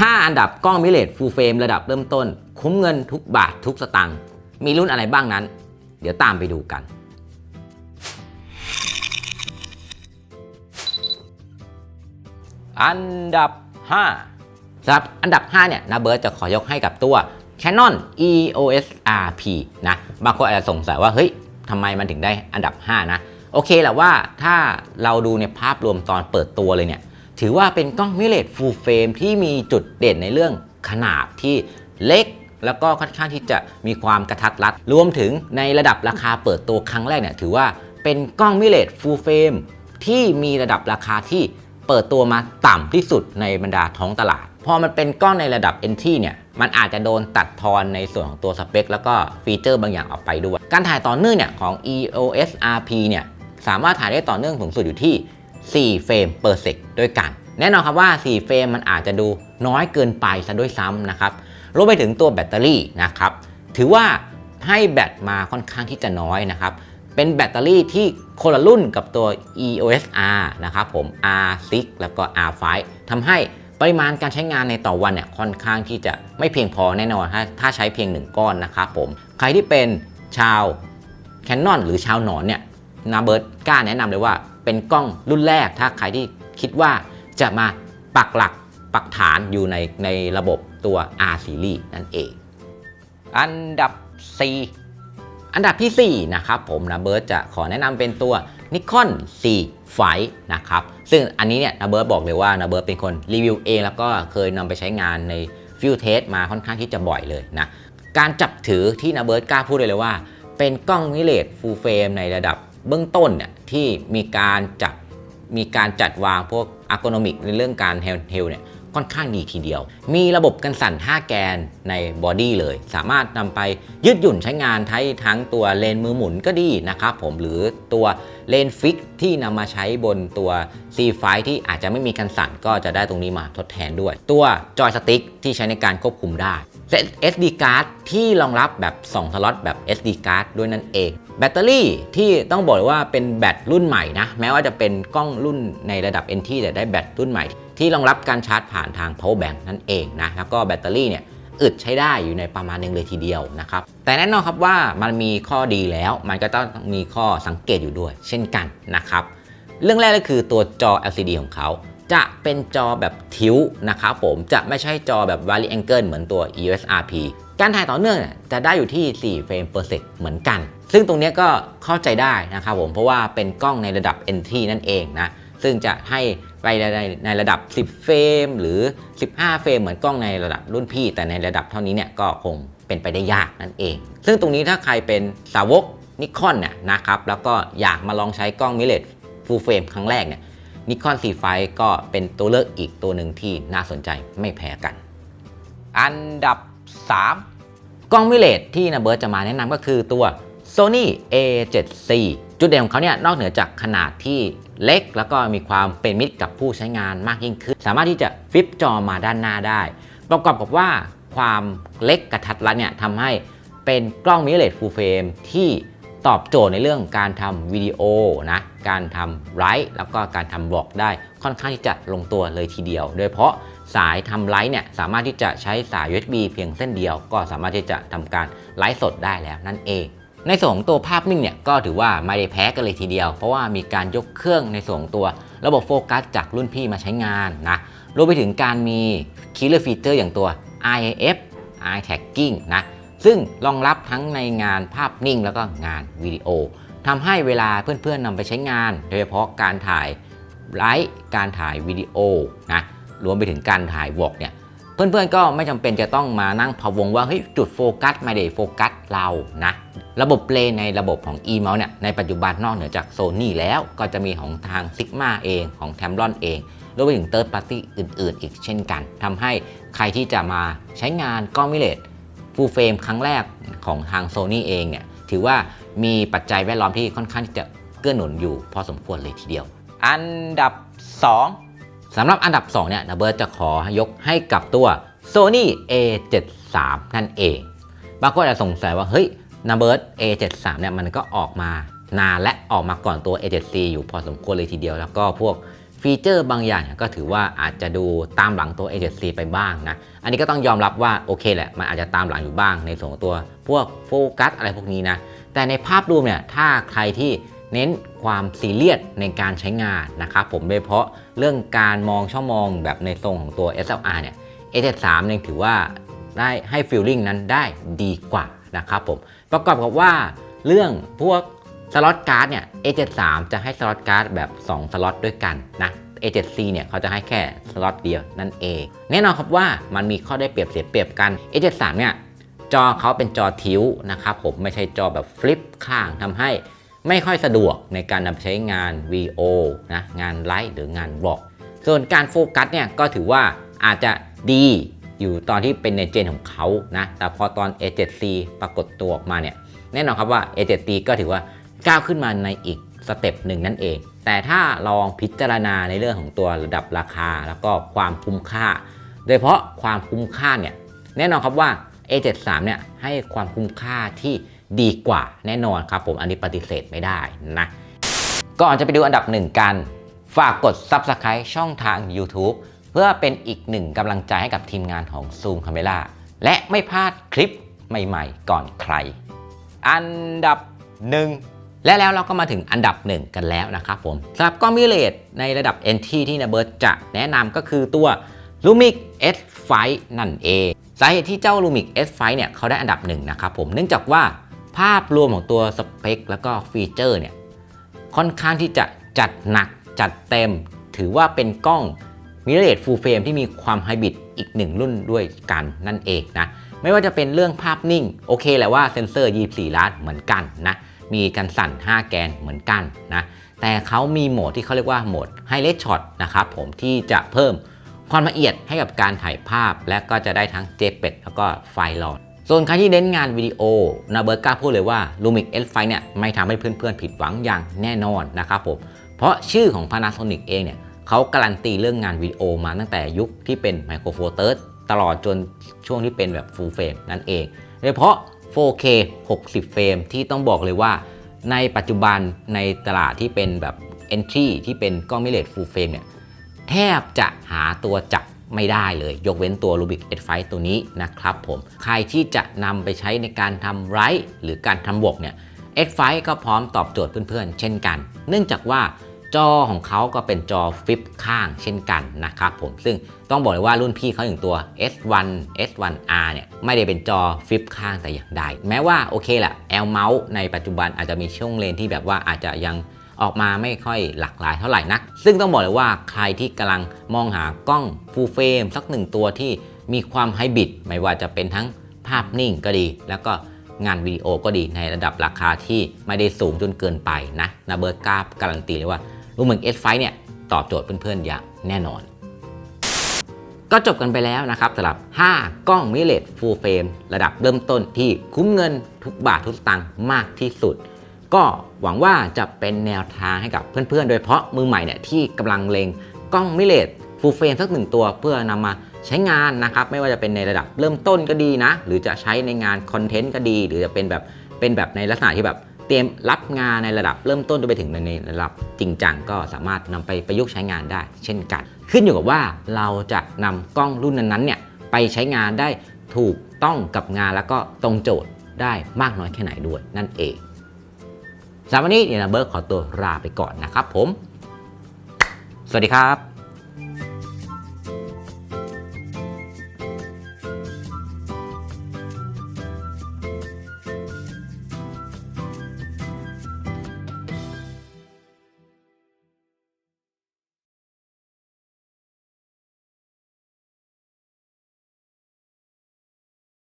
5 อันดับกล้องมิเลตฟูลเฟรมระดับเริ่มต้น คุ้มเงินทุกบาททุกสตังค์มีรุ่นอะไรบ้างนั้น เดี๋ยวตามไปดูกัน อันดับ 5สำหรับอันดับ 5 เนี่ยนาเบิร์ตจะขอยกให้กับตัว Canon EOS RP นะบางคนอาจจะสงสัยว่า เฮ้ยทำไมมันถึงได้อันดับ 5 นะ โอเคแหละว่าถ้าเราดูในภาพรวมตอนเปิดตัวเลยเนี่ย ถือว่าเป็นกล้องมิเลตฟูลเฟรมที่มีจุดเด่นในเรื่องขนาดที่เล็ก แล้วก็ค่อนข้างที่จะมีความกระทัดรัด รวมถึงในระดับราคาเปิดตัวครั้งแรกเนี่ยถือว่าเป็นกล้องมิเลตฟูลเฟรมที่มีระดับราคาที่เปิดตัวมาต่ำที่สุดในบรรดาท้องตลาด พอมันเป็นกล้องในระดับ NT เนี่ยมันอาจจะโดนตัดทอนในส่วนของตัวสเปค แล้วก็ฟีเจอร์บางอย่างออกไปด้วย การถ่ายต่อเนื่องเนี่ยของ EOS RP เนี่ยสามารถถ่ายได้ต่อเนื่องสูงสุดอยู่ที่ 4 เฟรม per sec ด้วยกัน แน่นอนครับว่า 4 เฟรมมันอาจจะดูน้อยเกินไปซะด้วยซ้ำนะครับรวมไปถึงตัวแบตเตอรี่นะครับ ถือว่าให้แบตมาค่อนข้างที่จะน้อยนะครับ เป็นแบตเตอรี่ที่คนละรุ่นกับตัว EOS R นะครับผม R6 แล้วก็ R5 ทำให้ปริมาณการใช้งานในต่อวันเนี่ยค่อนข้างที่จะไม่เพียงพอแน่นอนถ้าถ้าใช้เพียง 1 ก้อนนะครับผม ใครที่เป็นชาว Canon หรือชาวหนอนเนี่ยนาเบิร์ตกล้าแนะนำเลยว่า เป็นกล้องรุ่นแรก ถ้าใครที่คิดว่าจะมาปักหลักปักฐานอยู่ในในระบบตัว R series นั่นเอง อันดับ 4 อันดับที่ 4 นะครับผมนะเบิร์ตจะขอแนะนำเป็นตัว Nikon C f i นะครับ ซึ่งอันนี้เนี่ยนะเบิร์ตบอกเลยว่านะเบิร์ตเป็นคนรีวิวเอง แล้วก็เคยนำไปใช้งานในฟิวเทสมาค่อนข้างที่จะบ่อยเลยนะ การจับถือที่นะเบิร์ตกล้าพูดเลยเลยว่า เป็นกล้องมิเลตฟูลเฟรมในระดับ เบื้องต้นเนี่ยที่มีการจับมีการจัดวางพวกอัโนมิกในเรื่องการเฮลเฮลเนี่ยค่อนข้างดีทีเดียว มีระบบกันสั่น 5 แกนในบอดี้เลย สามารถนำไปยืดหยุ่นใช้งานทั้งทั้งตัวเลนมือหมุนก็ดีนะครับผม หรือตัวเลนฟิกที่นำมาใช้บนตัว C5 ที่อาจจะไม่มีกันสั่นก็จะได้ตรงนี้มาทดแทนด้วย ตัวจอยสติ๊กที่ใช้ในการควบคุมได้ SD card ที่รองรับแบบ 2 สล็อตแบบ SD card ด้วยนั่นเอง แบตเตอรี่ที่ต้องบอกเลยว่าเป็นแบตรุ่นใหม่นะ แม้ว่าจะเป็นกล้องรุ่นในระดับ NT แต่ได้แบตรุ่นใหม่ ที่รองรับการชาร์จผ่านทาง power bank นั่นเองนะ แล้วก็แบตเตอรี่เนี่ยอึดใช้ได้อยู่ในประมาณหนึงเลยทีเดียวนะครับ แต่แน่นอนครับว่ามันมีข้อดีแล้ว มันก็ต้องมีข้อสังเกตอยู่ด้วย เช่นกันนะครับ เรื่องแรกก็คือตัวจอ LCD ของเขา จะเป็นจอแบบทิวนะครับผมจะไม่ใช่จอแบบ Wide Angle เหมือนตัว EOS RP การถ่ายต่อเนื่องจะได้อยู่ที่ 4 เฟรม per sec เหมือนกัน ซึ่งตรงนี้ก็เข้าใจได้นะครับผมเพราะว่าเป็นกล้องในระดับ NT นั่นเองนะ ซึ่งจะให้ไปในในในระดับ 10 เฟรม หรือ 15 เฟรม เหมือนกล้องในระดับรุ่นพี่ แต่ในระดับเท่านี้เนี่ยก็คงเป็นไปได้ยากนั่นเอง ซึ่งตรงนี้ถ้าใครเป็นสาวกนิคอนเนี่ยนะครับแล้วก็อยากมาลองใช้กล้องมิเลตฟูลเฟรมครั้งแรกเนี่ย นิคอน C5 ก็เป็นตัวเลือกอีกตัวหนึ่งที่น่าสนใจไม่แพ้กัน อันดับ 3 กล้องมิเลตที่นาเบิร์ตจะมาแนะนำก็คือตัว Sony A7C จุดเด่นของเขาเนี่ยนอกเหนือจากขนาดที่เล็ก แล้วก็มีความเป็นมิตรกับผู้ใช้งานมากยิ่งขึ้น สามารถที่จะฟลิปจอมาด้านหน้าได้ ประกอบกับว่าความเล็กกระทัดรัดเนี่ยทำให้เป็นกล้องมิเลตฟูลเฟรมที่ ตอบโจทย์ในเรื่องการทำวิดีโอนะการทำไลฟ์แล้วก็การทำบล็อกได้ค่อนข้างที่จะลงตัวเลยทีเดียว โดยเฉพาะสายทำไลฟ์เนี่ยสามารถที่จะใช้สาย USB เพียงเส้นเดียว ก็สามารถที่จะทำการไลฟ์สดได้แล้วนั่นเองในส่วนของตัวภาพนิ่งเนี่ยก็ถือว่าไม่ได้แพ้กันเลยทีเดียว เพราะว่ามีการยกเครื่องในส่วนของตัวระบบโฟกัสจากรุ่นพี่มาใช้งานนะรวมไปถึงการมี killer feature อย่างตัว IAF Eye Tagging นะ ซึ่งรองรับทั้งในงานภาพนิ่งแล้วก็งานวิดีโอทำให้เวลาเพื่อนๆนำไปใช้งาน โดยเฉพาะการถ่ายไลฟ์การถ่ายวิดีโอนะรวมไปถึงการถ่ายวอล์กเนี่ยเพื่อนๆก็ไม่จำเป็นจะต้องมานั่งพะวงว่าเฮ้ยจุดโฟกัสไม่ได้โฟกัสเรานะระบบเลนในระบบของ e m o u s เนี่ยในปัจจุบันนอกเหนือจาก Sony แล้วก็จะมีของทาง Sigma เองของ Tamron เองรวมไปถึง Third Party อื่นๆ อีกเช่นกันทำให้ใครที่จะมาใช้งานกล้องมิเลต ฟูลเฟรมครั้งแรกของทาง Sony เองเนี่ยถือว่ามีปัจจัยแวดล้อมที่ค่อนข้างที่จะเกื้อหนุนอยู่พอสมควรเลยทีเดียว อันดับ 2สำหรับอันดับ 2 เนี่ยนาเบิร์ตจะขอยกให้กับตัว Sony A73 นั่นเอง บางคนอาจจะสงสัยว่า เฮ้ยนาเบิร์ต A73 เนี่ยมันก็ออกมานานและออกมาก่อนตัว A7C อยู่พอสมควรเลยทีเดียว แล้วก็พวก ฟีเจอร์บางอย่างก็ถือว่าอาจจะดูตามหลังตัว A7C ไปบ้างนะ อันนี้ก็ต้องยอมรับว่าโอเคแหละ มันอาจจะตามหลังอยู่บ้างในส่วนของตัวพวกโฟกัสอะไรพวกนี้นะ แต่ในภาพรวมเนี่ยถ้าใครที่เน้นความซีเรียสในการใช้งานนะครับผมโดยเฉพาะเรื่องการมองช่องมองแบบในทรงของตัว SLR เนี่ย A73 ยังถือว่าได้ให้ฟีลลิ่งนั้นได้ดีกว่านะครับผมประกอบกับว่าเรื่องพวก สล็อตการ์ดเนี่ย A73 จะให้สล็อตการ์ดแบบ 2 สล็อตด้วยกันนะ A7C เนี่ยเขาจะให้แค่สล็อตเดียวนั่นเองแน่นอนครับว่ามันมีข้อได้เปรียบเสียเปรียบกัน A73 เนี่ยจอเขาเป็นจอทิวนะครับผมไม่ใช่จอแบบฟลิปข้างทำให้ไม่ค่อยสะดวกในการนำใช้งาน VO นะงานไลท์หรืองานบล็อก ส่วนการโฟกัสเนี่ยก็ถือว่าอาจจะดีอยู่ตอนที่เป็นในเจนของเขานะแต่พอตอน A7C ปรากฏตัวออกมาเนี่ยแน่นอนครับว่า A7C ก็ถือว่า ก้าวขึ้นมาในอีกสเต็ปหนึ่งนั่นเอง แต่ถ้าลองพิจารณาในเรื่องของตัวระดับราคา แล้วก็ความคุ้มค่า โดยเฉพาะความคุ้มค่าเนี่ยแน่นอนครับว่า A73 เนี่ยให้ความคุ้มค่าที่ดีกว่าแน่นอนครับผมอันนี้ปฏิเสธไม่ได้นะก่อนจะไปดูอันดับหนึ่งกัน ฝากกด Subscribe ช่องทาง YouTube เพื่อเป็นอีกหนึ่งกำลังใจให้กับทีมงานของ Zoom Camera และไม่พลาดคลิปใหม่ๆ ก่อนใคร อันดับหนึ่ง และแล้วเราก็มาถึงอันดับหนึ่งกันแล้วนะครับผมสำหรับกล้องมิเรตในระดับ NT ที่นะเบิร์ตจะแนะนำก็คือตัว Lumix S5 นั่นเองสาเหตุที่เจ้า Lumix S5 เนี่ยเขาได้อันดับหนึ่งนะครับผมเนื่องจากว่าภาพรวมของตัวสเปคแล้วก็ฟีเจอร์เนี่ยค่อนข้างที่จะจัดหนักจัดเต็ม ถือว่าเป็นกล้องมิเรตฟูลเฟรมที่มีความไฮบริดอีกหนึ่งรุ่นด้วยกันนั่นเองนะ ไม่ว่าจะเป็นเรื่องภาพนิ่ง โอเคแหละว่าเซนเซอร์ 24 ล้านเหมือนกันนะ มีกันสั่น 5 แกนเหมือนกันนะแต่เขามีโหมดที่เขาเรียกว่าโหมดไฮเลสช็อตนะครับผมที่จะเพิ่มความละเอียดให้กับการถ่ายภาพ และก็จะได้ทั้ง JPEG แล้วก็ไฟล์ลอดส่วนใครที่เน้นงานวิดีโอนาเบิร์ก้าพูดเลยว่า Lumix S5 เนี่ยไม่ทำให้เพื่อนๆ ผิดหวังอย่างแน่นอนนะครับผมเพราะชื่อของ Panasonic เองเนี่ยเขาการันตีเรื่องงานวิดีโอมาตั้งแต่ยุคที่เป็น Micro Four Thirds ตลอดจนช่วงที่เป็นแบบ Full Frame นั่นเองโดยเฉพาะ 4K 60 เฟรมที่ต้องบอกเลยว่า ในปัจจุบันในตลาดที่เป็นแบบ Entry ที่เป็นกล้องมิเรต Full Frame เนี่ยแทบจะหาตัวจับไม่ได้เลย ยกเว้นตัว Rubik S5 ตัวนี้นะครับผม ใครที่จะนำไปใช้ในการทำไรหรือการทำบวกเนี่ย S5 ก็พร้อมตอบโจทย์เพื่อนๆ เช่นกัน เนื่องจากว่า จอของเขาก็เป็นจอฟลิปข้างเช่นกันนะครับผมซึ่งต้องบอกเลยว่ารุ่นพี่เขาอย่างตัว S1 S1R เนี่ยไม่ได้เป็นจอฟลิปข้างแต่อย่างใด แม้ว่าโอเคแหละ L เมาส์ในปัจจุบันอาจจะมีช่วงเลนที่แบบว่าอาจจะยังออกมาไม่ค่อยหลากหลายเท่าไหร่นัก ซึ่งต้องบอกเลยว่าใครที่กำลังมองหากล้องฟูลเฟรมสักหนึ่งตัวที่มีความไฮบริดไม่ว่าจะเป็นทั้งภาพนิ่งก็ดี แล้วก็งานวิดีโอก็ดีในระดับราคาที่ไม่ได้สูงจนเกินไปนะนาเบิร์กล้าการันตีเลยว่า รูเหมือน S5 เนี่ยตอบโจทย์เพื่อนๆอย่างแน่นอน ก็จบกันไปแล้วนะครับสำหรับ 5 กล้องมิเลตฟูลเฟรมระดับเริ่มต้นที่คุ้มเงินทุกบาททุกสตางค์มากที่สุด ก็หวังว่าจะเป็นแนวทางให้กับเพื่อนๆ โดยเฉพาะมือใหม่เนี่ยที่กำลังเลงกล้องมิเลตฟูลเฟรมสักหนึ่งตัวเพื่อนำมาใช้งานนะครับไม่ว่าจะเป็นในระดับเริ่มต้นก็ดีนะ หรือจะใช้ในงานคอนเทนต์ก็ดี หรือจะเป็นแบบเป็นแบบในลักษณะที่แบบ เตรียมรับงานในระดับเริ่มต้นจนไปถึงในระดับจริงจังก็สามารถนำไปประยุกต์ใช้งานได้ เช่นกัน ขึ้นอยู่กับว่าเราจะนำกล้องรุ่นนั้นๆเนี่ยไปใช้งานได้ถูกต้องกับงานแล้วก็ตรงโจทย์ได้มากน้อยแค่ไหนด้วยนั่นเองสำหรับวันนี้เดี๋ยวนเบิร์กขอตัวลาไปก่อนนะครับผม สวัสดีครับ